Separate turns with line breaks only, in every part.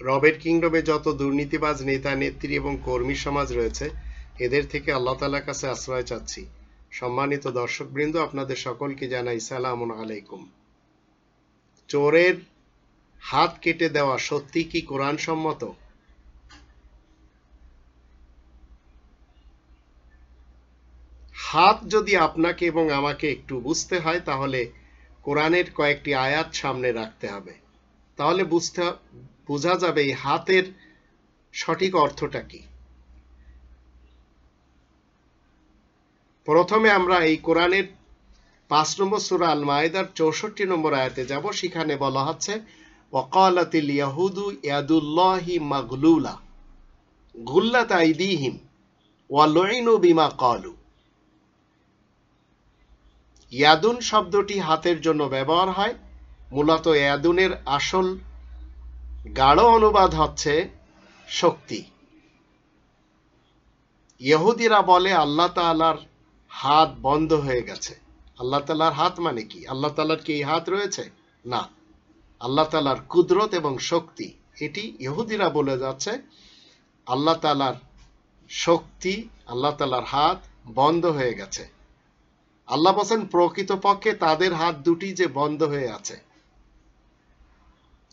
রবের কিংডমে যত দুর্নীতিবাজ নেতা, নেত্রী এবং কর্মী সমাজ রয়েছে, এদের থেকে আল্লাহ তালার কাছে আশ্রয় চাচ্ছি। সম্মানিত দর্শকবৃন্দ, আপনাদের সকলকে জানাই সালাম আলাইকুম। চোরের হাত কেটে দেওয়া সত্যি কি কোরআন সম্মত হাত যদি আপনাকে এবং আমাকে একটু বুঝতে হয়, তাহলে কোরআনের কয়েকটি আয়াত সামনে রাখতে হবে। তাহলে বুঝতে বোঝা যাবে এই হাতের সঠিক অর্থটা কি। প্রথমে আমরা এই কোরআনের পাঁচ নম্বর সুরা আল মায়েদার চৌষট্টি নম্বর আয়াতে যাব, সেখানে বলা হচ্ছে ওকালাতিল ইয়াহুদু ইয়াদুল্লাহি মাগলুলা, গুল্লাত আইদিহিম ওয়ালুইনু বিমা কালু ইয়াদুন শব্দটি হাতের জন্য ব্যবহার হয়, মূলত ইয়াদুনের আসল গাঢ় অনুবাদ হচ্ছে শক্তি। ইহুদিরা বলে, আল্লাহ তালার হাত বন্ধ হয়ে গেছে। আল্লাহ তালার হাত মানে কি? আল্লাহ তালার কি হাত রয়েছে? না। আল্লাহ তালার কুদরত এবং শক্তি, এটি ইহুদিরা বলে যাচ্ছে, আল্লাহ তালার শক্তি, আল্লাহ তালার হাত বন্ধ হয়ে গেছে। আল্লাহ বলছেন, প্রকৃতপক্ষে তাদের হাত দুটি যে বন্ধ হয়ে আছে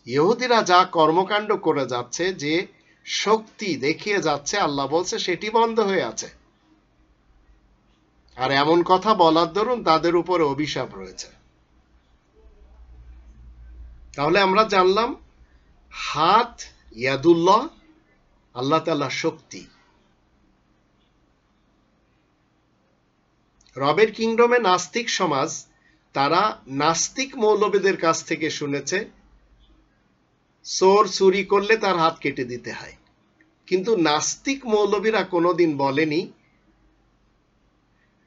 ইহুদিরা যা কর্মকাণ্ড করে যাচ্ছে, যে শক্তি দেখিয়ে যাচ্ছে, আল্লাহ বলছে সেটি বন্ধ হয়ে আছে। আর এমন কথা বলার দরুন তাদের উপরে অভিশাপ রয়েছে। তাহলে আমরা জানলাম, হাত ইয়াদুল্লাহ, আল্লাহ তাল্লাহ শক্তি। রবের কিংডমে নাস্তিক সমাজ, তারা নাস্তিক মৌলবীদের কাছ থেকে শুনেছে চোর চুরি করলে তার হাত কেটে দিতে হয়। কিন্তু নাস্তিক মৌলবীরা কোনোদিন বলেনি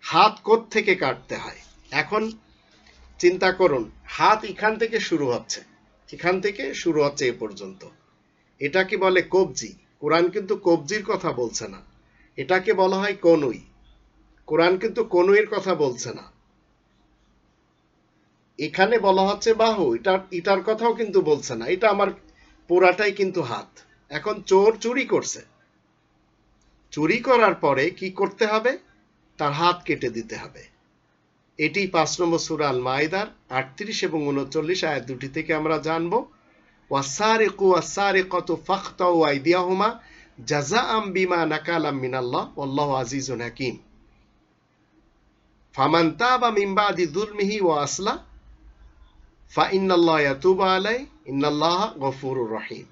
হাত কোথ থেকে কাটতে হয়। এখন চিন্তা করুন, হাত এখান থেকে শুরু হচ্ছে, এখান থেকে শুরু হচ্ছে এ পর্যন্ত। এটাকে বলে কবজি? কোরআন কিন্তু কবজির কথা বলছে না। এটাকে বলা হয় কনুই। কোরআন কিন্তু কনুইয়ের কথা বলছে না। এখানে বলা হচ্ছে বাহু, এটা, এটার কথাও কিন্তু বলছে না। এটা আমার পুরাটাই কিন্তু হাত। এখন চোর চুরি করছে। চুরি করার পরে কি করতে হবে? তার হাত কেটে দিতে হবে। এটি পাঁচ নম্বর সুরা আল মাইদার আটত্রিশ এবং উনচল্লিশ আয়াত দুটি থেকে আমরা জানব। ওয়াসারিকু ওয়াসারিকাতু ফাখতাউ আইদিয়াহুমা জাযাআম বিমা নাকালাম মিনাল্লাহ, ওয়াল্লাহু আজিজুন হাকীম। ফামান তাবা মিন বাদি যুলমিহি ওয়া আসলা ফা ইয়াতুবু আলাই ইন্নাল্লাহ গফুরুর রহিম।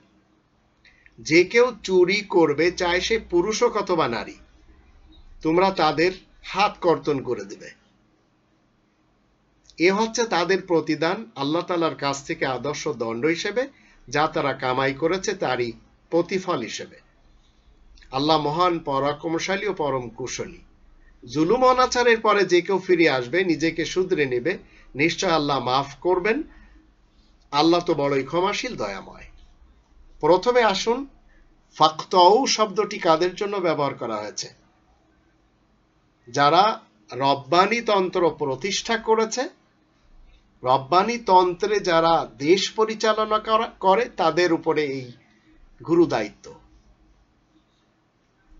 যে কেউ চুরি করবে, চায় সে পুরুষ হোক অথবা নারী, তোমরা তাদের হাত কর্তন করে দিবে। এ হচ্ছে তাদের প্রতিদান আল্লাহ তালার কাছ থেকে আদর্শ দণ্ড হিসেবে, যা তারা কামাই করেছে তারই প্রতিফল হিসেবে। আল্লাহ মহান, পরাক্রমশালী ও পরম কুশলী। জুলুম অনাচারের পরে যে কেউ ফিরে আসবে, নিজেকে শুধরে নেবে, নিশ্চয় আল্লাহ মাফ করবেন আল্লাহ তো বড়ই ক্ষমাশীল, দয়াময়। প্রথমে আসুন, ফাক্তউ শব্দটি কাদের জন্য ব্যবহার করা হয়েছে? যারা রব্বানি তন্ত্র প্রতিষ্ঠা করেছে, রব্বানি তন্ত্রে যারা দেশ পরিচালনা করে তাদের উপরে এই গুরু দায়িত্ব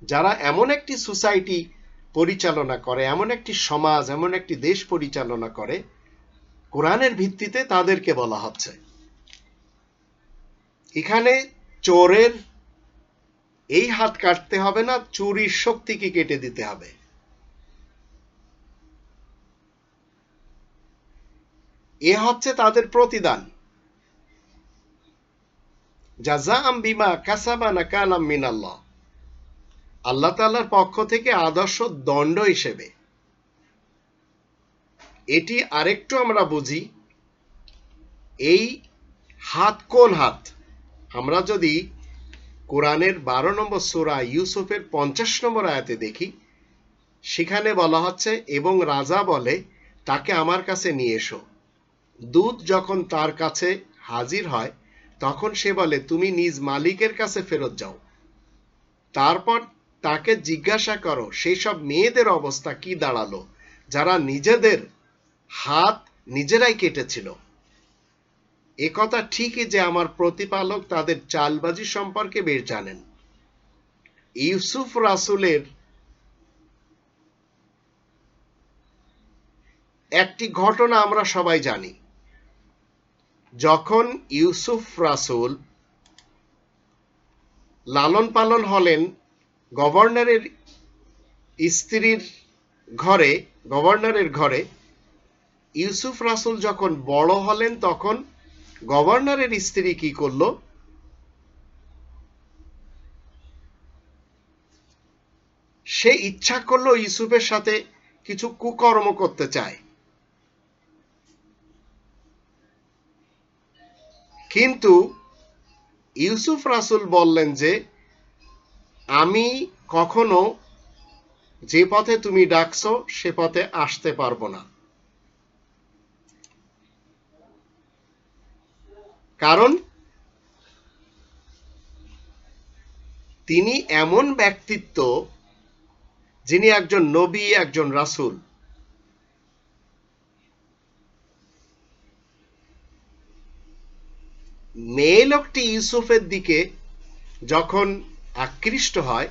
যারা এমন একটি সোসাইটি পরিচালনা করে, এমন একটি সমাজ, এমন একটি দেশ পরিচালনা করে, কোরআনের ভিত্তিতে তাদেরকে বলা হচ্ছে। এখানে চোরের এই হাত কাটতে হবে না, চুরির শক্তিকে কেটে দিতে হবে। এ হচ্ছে তাদের প্রতিদান। বিমা নাকালাম মিনাল্লাহ। আল্লাহ তাআলার পক্ষ থেকে আদর্শ দণ্ড হিসেবে। এটি আরেকটু আমরা বুঝি, এই হাত কোন হাত? আমরা যদি কোরআনের বারো নম্বর সুরা ইউসুফের পঞ্চাশ নম্বর আয়াতে দেখি, সেখানে বলা হচ্ছে, এবং রাজা বলে, তাকে আমার কাছে নিয়ে এসো। দুধ যখন তার কাছে হাজির হয়, তখন সে বলে, তুমি নিজ মালিকের কাছে ফেরত যাও। তারপর তাকে জিজ্ঞাসা করো সেই সব মেয়েদের অবস্থা কি দাঁড়াল, যারা নিজেদের হাত নিজেরাই কেটেছিল? একথা ঠিকই যে আমার প্রতিপালক তাদের চালবাজি সম্পর্কে বেশ জানেন। ইউসুফ রাসুলের একটি ঘটনা আমরা সবাই জানি। যখন ইউসুফ রাসুল লালন পালন হলেন গভর্নরের স্ত্রীর ঘরে, গভর্নরের ঘরে, ইউসুফ রাসুল যখন বড় হলেন তখন গভর্নরের স্ত্রী কি করল? সে ইচ্ছা করল ইউসুফের সাথে কিছু কুকর্ম করতে চায়। কিন্তু ইউসুফ রাসুল বললেন যে, আমি কখনো যে পথে তুমি ডাকছো, সে পথে আসতে পারব না। কারণ তিনি এমন ব্যক্তিত্ব যিনি একজন নবী, একজন রাসুল। মেয়ে লোকটি ইউসুফের দিকে যখন আকৃষ্ট হয়,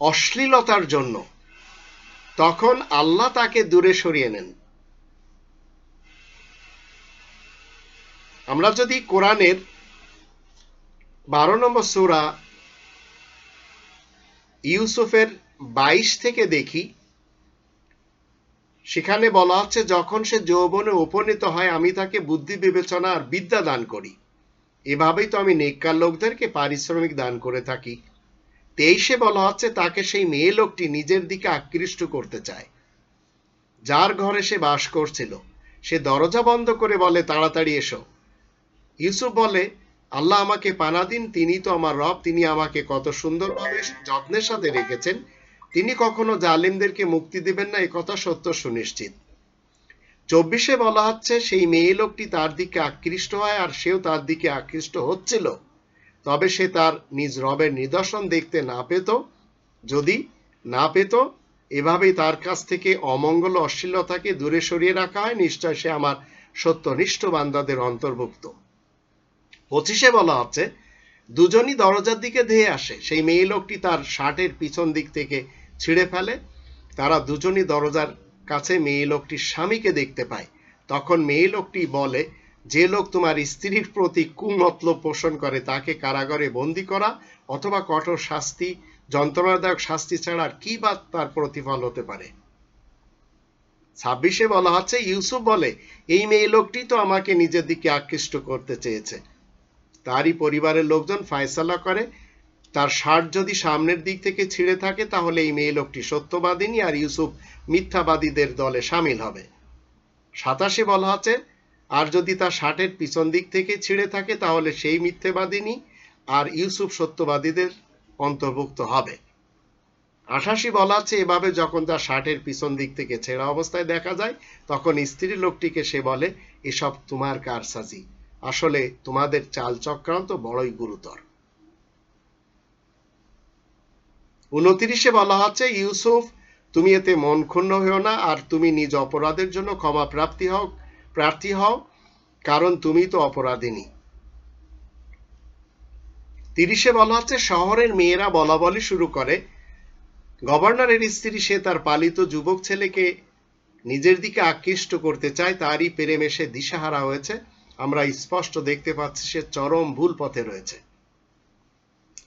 অশ্লীলতার জন্য, তখন আল্লাহ তাকে দূরে সরিয়ে নেন। আমরা যদি কোরআনের বারো নম্বর সুরা ইউসুফের বাইশ থেকে দেখি, সেখানে বলা হচ্ছে যখন সে যৌবনে উপনীত হয়, আমি তাকে বুদ্ধি, বিবেচনা আর বিদ্যা দান করি। এভাবেই তো আমি নেককার লোকদেরকে পারিশ্রমিক দান করে থাকি। তেইশে বলা হচ্ছে তাকে সেই মেয়ে লোকটি নিজের দিকে আকৃষ্ট করতে চায়, যার ঘরে সে বাস করছিল। সে দরজা বন্ধ করে বলে, তাড়াতাড়ি এসো। ইউসুফ বলে, আল্লাহ আমাকে পানা দিন, তিনি তো আমার রব, তিনি আমাকে কত সুন্দরভাবে যত্নের সাথে রেখেছেন। তিনি কখনো জালিমদেরকে মুক্তি দিবেন না কথা সত্য সুনিশ্চিত। চব্বিশে বলা হচ্ছে, সেই মেয়ে লোকটি তার দিকে আকৃষ্ট হয়, আর সেও তার দিকে আকৃষ্ট হচ্ছিল। তবে সে তার নিজ রবের নিদর্শন দেখতে না পেত। যদি না পেত, এভাবেই তার কাছ থেকে অমঙ্গল অশ্লীলতাকে দূরে সরিয়ে রাখা হয়। নিশ্চয় সে আমার সত্যনিষ্ঠ বান্দাদের অন্তর্ভুক্ত। পঁচিশে বলা হচ্ছে, দুজনই দরজার দিকে ধেয়ে আসে। সেই মেয়ে লোকটি তার শার্টের পিছন দিক থেকে ছিঁড়ে ফেলে। তারা দুজনই দরজার কাছে মেয়ে লোকটির স্বামীকে দেখতে পায়। তখন মেয়ে লোকটি বলে, যে লোক তোমার স্ত্রীর প্রতি কুমতলব পোষণ করে, তাকে কারাগারে বন্দি করা অথবা কঠোর শাস্তি, যন্ত্রণাদায়ক শাস্তি ছাড়া কি বা তার প্রতিফল হতে পারে? ছাব্বিশে বলা হচ্ছে, ইউসুফ বলে, এই মেয়ে লোকটি তো আমাকে নিজের দিকে আকৃষ্ট করতে চেয়েছে। তারই পরিবারের লোকজন ফায়সালা করে। তার শার্ট যদি সামনের দিক থেকে ছিঁড়ে থাকে, তাহলে এই মেয়ে লোকটি সত্যবাদিনী আর ইউসুফ মিথ্যাবাদীদের দলে সামিল হবে। সাতাশে বলা আছে আর যদি তার শার্টের পিছন দিক থেকে ছিঁড়ে থাকে, তাহলে সেই মিথ্যেবাদিনী আর ইউসুফ সত্যবাদীদের অন্তর্ভুক্ত হবে। আঠাশি বলা আছে এভাবে যখন তার শার্টের পিছন দিক থেকে ছেঁড়া অবস্থায় দেখা যায়, তখন স্ত্রী লোকটিকে সে বলে, এসব তোমার কারসাজি। আসলে তোমাদের চাল চক্রান্ত বড়ই গুরুতর। উনত্রিশে বলা হচ্ছে ইউসুফ, তুমি এতে মন ক্ষুণ্ণ হও না, আর তুমি নিজ অপরাধের জন্য ক্ষমা প্রাপ্তি হও, প্রার্থী হও, কারণ তুমি তো অপরাধিনী। তিরিশে বলা হচ্ছে শহরের মেয়েরা বলা বলি শুরু করে। গভর্নরের স্ত্রী, সে তার পালিত যুবক ছেলেকে নিজের দিকে আকৃষ্ট করতে চায়, তারই প্রেমে এসে দিশাহারা হয়েছে। আমরা স্পষ্ট দেখতে পাচ্ছি সে চরম ভুল পথে রয়েছে।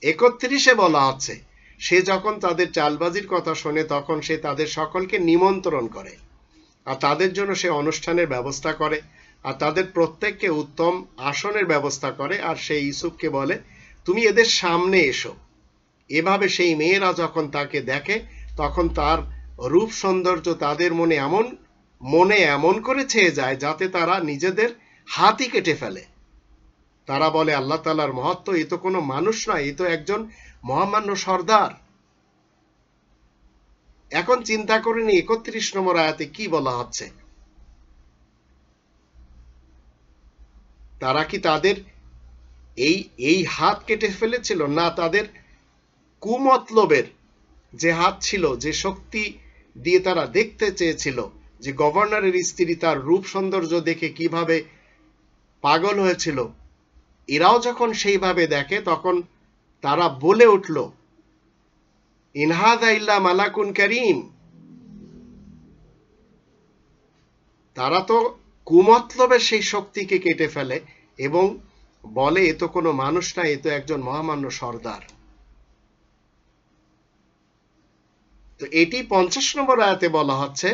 একত্রিশে বলা আছে, সে যখন তাদের চালবাজির কথা শোনে তখন সে তাদের সকলকে নিমন্ত্রণ করে আর তাদের জন্য সে অনুষ্ঠানের ব্যবস্থা করে আর তাদের প্রত্যেককে উত্তম আসনের ব্যবস্থা করে আর সেই ইউসুফকে বলে, তুমি এদের সামনে এসো। এভাবে সেই মেয়েরা যখন তাকে দেখে, তখন তার রূপ সৌন্দর্য তাদের মনে এমন মনে এমন করে ছেয়ে যায় যাতে তারা নিজেদের হাতই কেটে ফেলে। তারা বলে, আল্লাহ তালার মহত্ব, এ তো কোনো মানুষ নয়, এ তো একজন মহামান্য সর্দার। এখন চিন্তা করে নি একত্রিশ নম্বর আয়াতে কি বলা হচ্ছে? তারা কি তাদের এই এই হাত কেটে ফেলেছিল, না তাদের কুমতলবের যে হাত ছিল, যে শক্তি দিয়ে তারা দেখতে চেয়েছিল, যে গভর্নরের স্ত্রী তার রূপ সৌন্দর্য দেখে কীভাবে পাগল হয়েছিল। এরাও যখন সেইভাবে দেখে, তখন তারা বলে উঠল, ইনহাদা ইল্লা মালাকুন করিম। তারা তো কুমতলবে সেই শক্তিকে কেটে ফেলে এবং বলে, এ তো কোনো মানুষ না, এ তো একজন মহামান্য সর্দার। তো এটি পঞ্চাশ নম্বর আয়াতে বলা হচ্ছে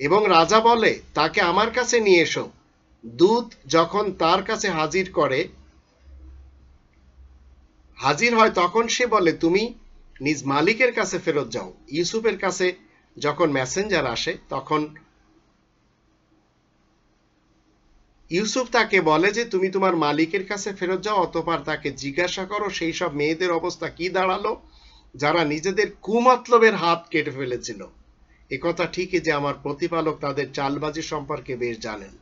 এবং রাজা বলে, তাকে আমার কাছে নিয়ে এসো। দূত যখন তার কাছে হাজির করে, হাজির হয় তখন সে বলে, তুমি নিজ মালিকের কাছে ফেরত যাও। ইউসুফের কাছে যখন মেসেঞ্জার আসে, তখন ইউসুফ তাকে বলে যে, তুমি তোমার মালিকের কাছে ফেরত যাও, অতপর তাকে জিজ্ঞাসা করো, সেই সব মেয়েদের অবস্থা কি দাঁড়াল, যারা নিজেদের কুমতলবের হাত কেটে ফেলেছিল? কথা ঠিকই যে আমার প্রতিপালক তাদের চালবাজি সম্পর্কে বেশ জানেন।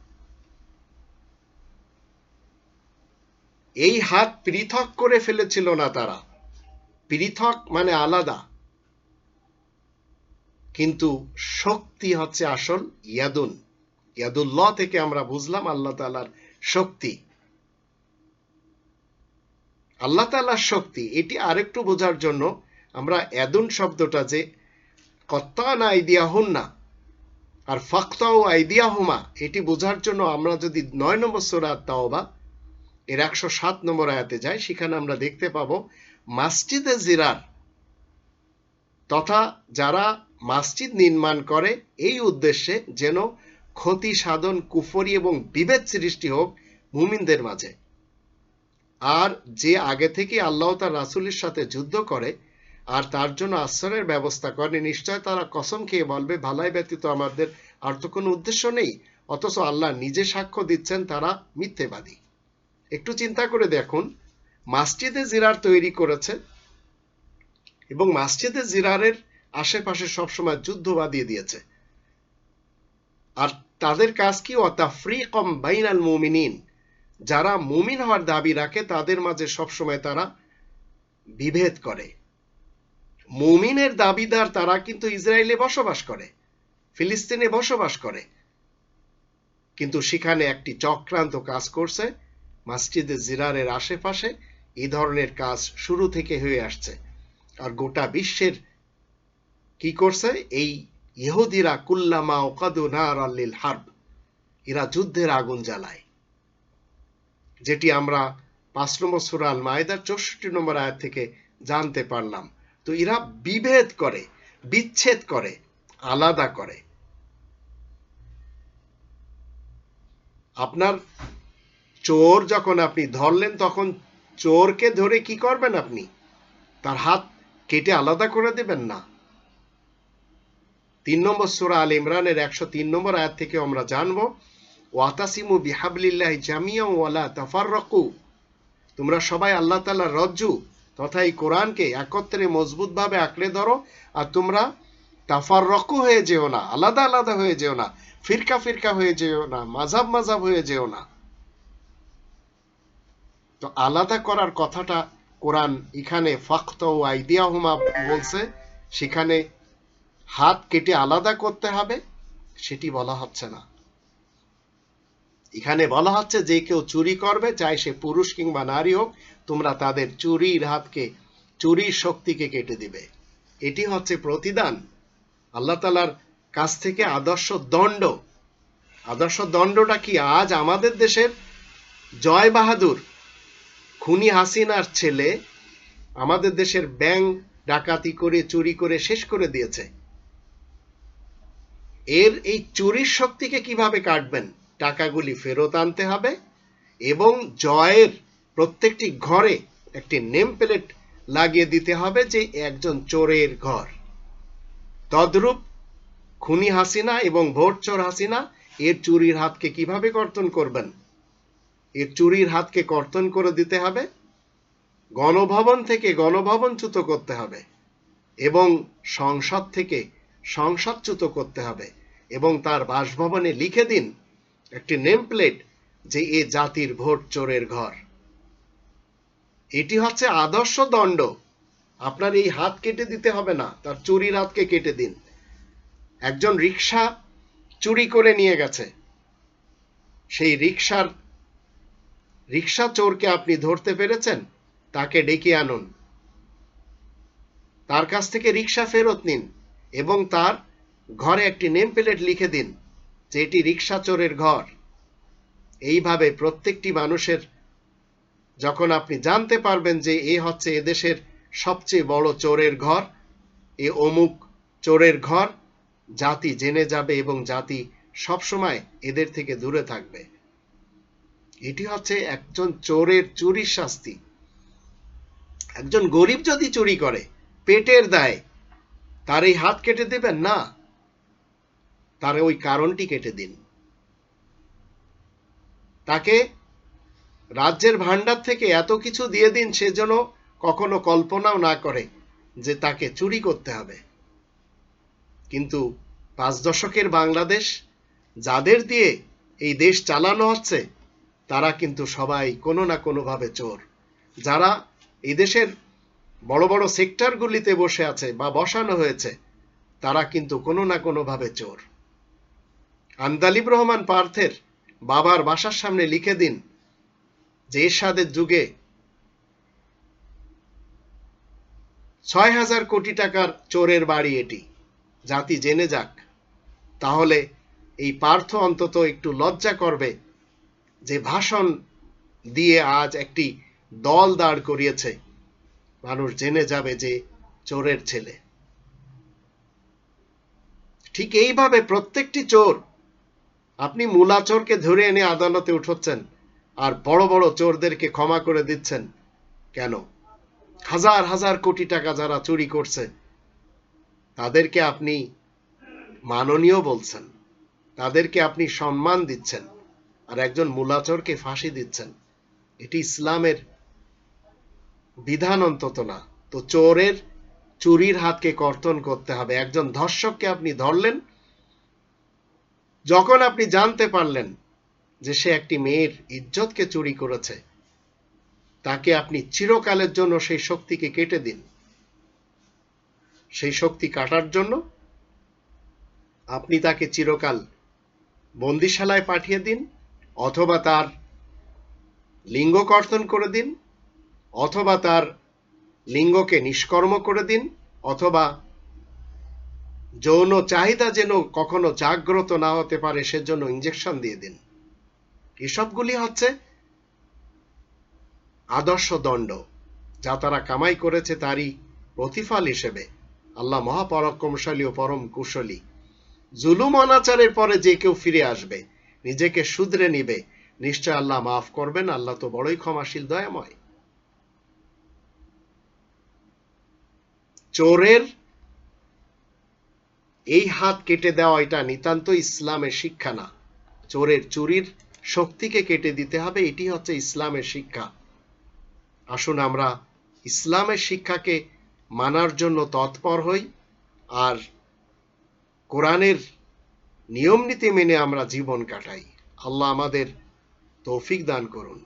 এই হাত পৃথক করে ফেলেছিল না তারা। পৃথক মানে আলাদা। কিন্তু শক্তি হচ্ছে আসল ইয়াদুন। ইয়াদুল্লাহ থেকে আমরা বুঝলাম আল্লাহ তালার শক্তি। আল্লাহ তালার শক্তি, এটি আরেকটু বোঝার জন্য আমরা এদুন শব্দটা যে কত্তান আইদিয়া হুন না আর ফাক্তাও আইদিয়া হুমা এটি বোঝার জন্য আমরা যদি নয় নম্বর সোরাত তাওবা এর একশো সাত নম্বর আয়াতে যাই, সেখানে আমরা দেখতে পাবো মাসজিদে জিরার তথা যারা মসজিদ নির্মাণ করে, এই উদ্দেশ্যে যেন ক্ষতি সাধন, কুফরি এবং বিভেদ সৃষ্টি হোক মুমিনদের মাঝে। আর যে আগে থেকে আল্লাহ তার রাসুলের সাথে যুদ্ধ করে আর তার জন্য আশ্রয়ের ব্যবস্থা করে নিশ্চয় তারা কসম খেয়ে বলবে, ভালাই ব্যতীত আমাদের আর তো কোনো উদ্দেশ্য নেই। অথচ আল্লাহ নিজে সাক্ষ্য দিচ্ছেন, তারা মিথ্যেবাদী। একটু চিন্তা করে দেখুন, মাসজিদে জিরার তৈরি করেছে এবং মাসজিদে জিরারের আশেপাশে সবসময় যুদ্ধ বাঁধিয়ে দিয়েছে। আর তাদের কাজ কি? কম বাইনাল মুমিনিন। যারা মুমিন হওয়ার দাবি রাখে, তাদের মাঝে সবসময় তারা বিভেদ করে। মুমিনের দাবিদার তারা কিন্তু ইসরায়েলে বসবাস করে, ফিলিস্তিনে বসবাস করে। কিন্তু সেখানে একটি চক্রান্ত কাজ করছে, মসজিদে জিরারের আশেপাশে এই ধরনের কাজ শুরু থেকে হয়ে আসছে। আর গোটা বিশ্বের কি করছে? এই ইহুদিরা কুল্লামা ওকাদু নার আল্লিল হার্ব, এরা যুদ্ধের আগুন জ্বালায়। যেটি আমরা পাঁচ নম্বর সুরাল মায়দার চৌষট্টি নম্বর আয়াত থেকে জানতে পারলাম। তো এরা বিভেদ করে, বিচ্ছেদ করে, আলাদা করে। আপনার চোর যখন আপনি ধরলেন, তখন চোরকে ধরে কি করবেন আপনি? তার হাত কেটে আলাদা করে দেবেন না। তিন নম্বর সুরা আল ইমরানের একশো তিন নম্বর আয়াত থেকে আমরা জানব, ওয়াতাসিমু বিহাবলিল্লাহ জামিয়া ওয়ালা তাফার তোমরা সবাই আল্লাহ তালার রজ্জু। তথা এই কোরআনকে একত্রে মজবুতভাবে আঁকড়ে ধরো, আর তোমরা তাফার রকু হয়ে যেও না, আলাদা আলাদা হয়ে যেও না, ফিরকা ফিরকা হয়ে যেও না, মাঝাব মাঝাব হয়ে যেও না। তো আলাদা করার কথাটা কোরআন এখানে ফক্ত ও আইদিয়াহুমা বলছে, সেখানে হাত কেটে আলাদা করতে হবে, সেটি বলা হচ্ছে না। এখানে বলা হচ্ছে, যে কেউ চুরি করবে, চাই সে পুরুষ কিংবা নারী হোক, তোমরা তাদের চুরির হাতকে, চুরির শক্তিকে কেটে দিবে। এটি হচ্ছে প্রতিদান। আল্লাহ তালার কাছ থেকে আদর্শ দণ্ড। আদর্শ দণ্ডটা কি? আজ আমাদের দেশের জয় বাহাদুর খুনি হাসিনার ছেলে আমাদের দেশের ব্যাংক ডাকাতি করে, চুরি করে, শেষ করে দিয়েছে। এর এই চুরির শক্তিকে কীভাবে কাটবেন? টাকাগুলি ফেরত আনতে হবে এবং জয়ের প্রত্যেকটি ঘরে একটি নেম প্লেট লাগিয়ে দিতে হবে যে একজন চোরের ঘর। তদ্রূপ খুনি হাসিনা এবং ভোট চোর হাসিনা এর চুরির হাতকে কীভাবে কর্তন করবেন? এর চুরির হাতকে কর্তন করে দিতে হবে, গণভবন থেকে গণভবনচ্যুত করতে হবে এবং সংসদ থেকে সংসদচ্যুত করতে হবে এবং তার বাসভবনে লিখে দিন একটি নেম প্লেট যে এ জাতির ভোট চোরের ঘর। এটি হচ্ছে আদর্শ দণ্ড। আপনার এই হাত কেটে দিতে হবে না, তার চুরির হাতকে কেটে দিন। একজন রিক্সা চুরি করে নিয়ে গেছে। সেই রিক্সার রিক্সা চোরকে আপনি ধরতে পেরেছেন? তাকে ডেকে আনুন। তার কাছ থেকে রিক্সা ফেরত নিন এবং তার ঘরে একটি নেম প্লেট লিখে দিন। যে এটি রিক্সা চোরের ঘর। এইভাবে প্রত্যেকটি মানুষের যখন আপনি জানতে পারবেন যে এ হচ্ছে এদেশের সবচেয়ে বড় চোরের ঘর, এ অমুক চোরের ঘর, জাতি জেনে যাবে এবং জাতি সবসময় এদের থেকে দূরে থাকবে। এটি হচ্ছে একজন চোরের চুরির শাস্তি। একজন গরিব যদি চুরি করে, পেটের দায়, তার এই হাত কেটে দেবেন? না। তার ওই কারণটি কেটে দিন। তাকে রাজ্যের ভান্ডার থেকে এত কিছু দিয়ে দিন, সে যেন কখনো কল্পনাও না করে যে তাকে চুরি করতে হবে। কিন্তু পাঁচ দশকের বাংলাদেশ যাদের দিয়ে এই দেশ চালানো হচ্ছে, তারা কিন্তু সবাই কোনো না কোনোভাবে চোর। যারা এই দেশের বড় বড় সেক্টরগুলিতে বসে আছে বা বসানো হয়েছে, তারা কিন্তু কোনো না কোনোভাবে চোর। আন্দালিব রহমান পার্থের বাবার বাসার সামনে লিখে দিন, যে এরশাদের যুগে ছয় হাজার কোটি টাকার চোরের বাড়ি এটি। জাতি জেনে যাক। তাহলে এই পার্থ অন্তত একটু লজ্জা করবে যে ভাষণ দিয়ে আজ একটি দল দাঁড় করিয়েছে। মানুষ জেনে যাবে যে চোরের ছেলে। ঠিক এইভাবে প্রত্যেকটি চোর আপনি মূলা চোরকে ধরে এনে আদালতে উঠোচ্ছেন আর বড় বড় চোরদেরকে ক্ষমা করে দিচ্ছেন। কেন? হাজার হাজার কোটি টাকা যারা চুরি করছে, তাদেরকে আপনি মাননীয় বলছেন। তাদেরকে আপনি সম্মান দিচ্ছেন আর একজন মূলাচরকে ফাঁসি দিচ্ছেন। এটি ইসলামের বিধান অন্তত না। তো চোরের চুরির হাতকে কর্তন করতে হবে। একজন ধর্ষককে আপনি ধরলেন যখন আপনি জানতে পারলেন যে সে একটি মেয়ের ইজ্জতকে চুরি করেছে, তাকে আপনি চিরকালের জন্য সেই শক্তিকে কেটে দিন। সেই শক্তি কাটার জন্য আপনি তাকে চিরকাল বন্দিশালায় পাঠিয়ে দিন, অথবা তার লিঙ্গ কর্তন করে দিন, অথবা তার লিঙ্গকে নিষ্কর্ম করে দিন, অথবা যৌন চাহিদা যেন কখনো জাগ্রত না হতে পারে, সেজন্য ইঞ্জেকশন দিয়ে দিন। এসবগুলি হচ্ছে আদর্শ দণ্ড, যা তারা কামাই করেছে তারই প্রতিফল হিসেবে। আল্লাহ মহাপরাক্রমশালী ও পরম কুশলী। জুলুম অনাচারের পরে যে কেউ ফিরে আসবে, নিজেকে শুধরে নিবে, নিশ্চয় আল্লাহ মাফ করবেন, আল্লাহ তো বড়ই ক্ষমাশীল, দয়াময়। চোরের এই হাত কেটে দেওয়া এটা নিতান্ত ইসলামের শিক্ষা না। চোরের চুরির শক্তিকে কেটে দিতে হবে, এটি হচ্ছে ইসলামের শিক্ষা। আসুন আমরা ইসলামের শিক্ষাকে মানার জন্য তৎপর হই, আর কোরআনের নিয়ম নীতি মেনে আমরা জীবন কাটাই। আল্লাহ আমাদের তৌফিক দান করুন।